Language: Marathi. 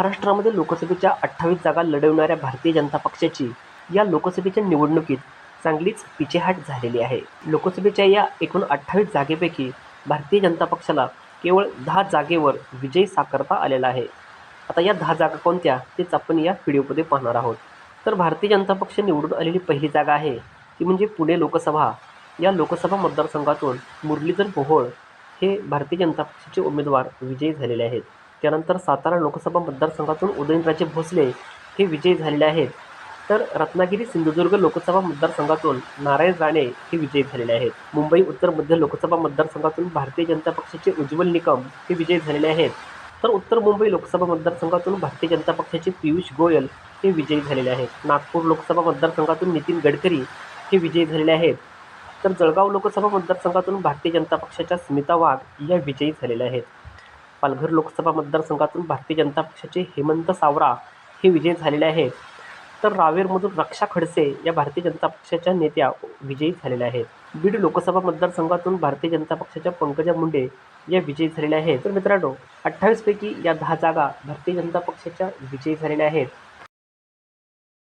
महाराष्ट्रामध्ये लोकसभेच्या अठ्ठावीस जागा लढवणाऱ्या भारतीय जनता पक्षाची या लोकसभेच्या निवडणुकीत चांगलीच पिछेहाट झालेली आहे. लोकसभेच्या या एकूण अठ्ठावीस जागेपैकी भारतीय जनता पक्षाला केवळ दहा जागेवर विजय साकारता आलेला आहे. आता या दहा जागा कोणत्या तेच आपण या व्हिडिओमध्ये पाहणार आहोत. तर भारतीय जनता पक्ष निवडून आलेली पहिली जागा आहे ती म्हणजे पुणे लोकसभा. या लोकसभा मतदारसंघातून मुरलीधर मोहोळ हे भारतीय जनता पक्षाचे उमेदवार विजयी झालेले आहेत. त्यानंतर सातारा लोकसभा मतदारसंघातून उदयनराजे भोसले हे विजयी झालेले आहेत. तर रत्नागिरी सिंधुदुर्ग लोकसभा मतदारसंघातून नारायण राणे हे विजयी झालेले आहेत. मुंबई उत्तर मध्य लोकसभा मतदारसंघातून भारतीय जनता पक्षाचे उज्ज्वल निकम हे विजयी झालेले आहेत. तर उत्तर मुंबई लोकसभा मतदारसंघातून भारतीय जनता पक्षाचे पियुष गोयल हे विजयी झालेले आहेत. नागपूर लोकसभा मतदारसंघातून नितीन गडकरी हे विजयी झालेले आहेत. तर जळगाव लोकसभा मतदारसंघातून भारतीय जनता पक्षाच्या स्मिता वाघ या विजयी झालेल्या आहेत. पालघर लोकसभा मतदारसंघातून भारतीय जनता पक्षाचे हेमंत सावरा हे विजयी झालेले आहेत. तर रावेरमधून रक्षा खडसे या भारतीय जनता पक्षाच्या नेत्या विजयी झालेल्या आहेत. बीड लोकसभा मतदारसंघातून भारतीय जनता पक्षाच्या पंकजा मुंडे या विजयी झालेल्या आहेत. तर मित्रांनो अठ्ठावीसपैकी या दहा जागा भारतीय जनता पक्षाच्या विजयी झालेल्या आहेत.